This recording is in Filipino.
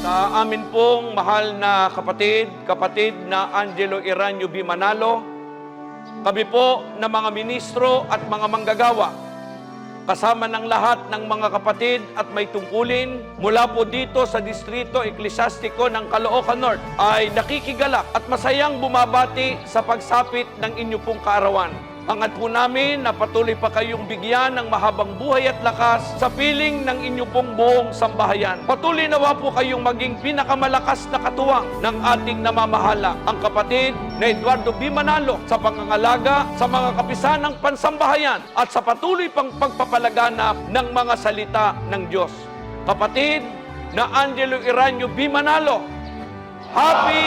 Sa amin pong mahal na kapatid, kapatid na Angelo Iranyo B. Manalo, kami po na mga ministro at mga manggagawa, kasama ng lahat ng mga kapatid at may tungkulin mula po dito sa Distrito Eklesyastiko ng Caloocan North ay nakikigalak at masayang bumabati sa pagsapit ng inyo pong kaarawan. Angat po namin na patuloy pa kayong bigyan ng mahabang buhay at lakas sa piling ng inyo pong buong sambahayan. Patuloy nawa po kayong maging pinakamalakas na katuwang ng ating namamahala, ang kapatid na Eduardo B. Manalo sa pangangalaga sa mga kapisanang pansambahayan at sa patuloy pang pagpapalaganap ng mga salita ng Diyos. Kapatid na Angelo Iranyo B. Manalo, Happy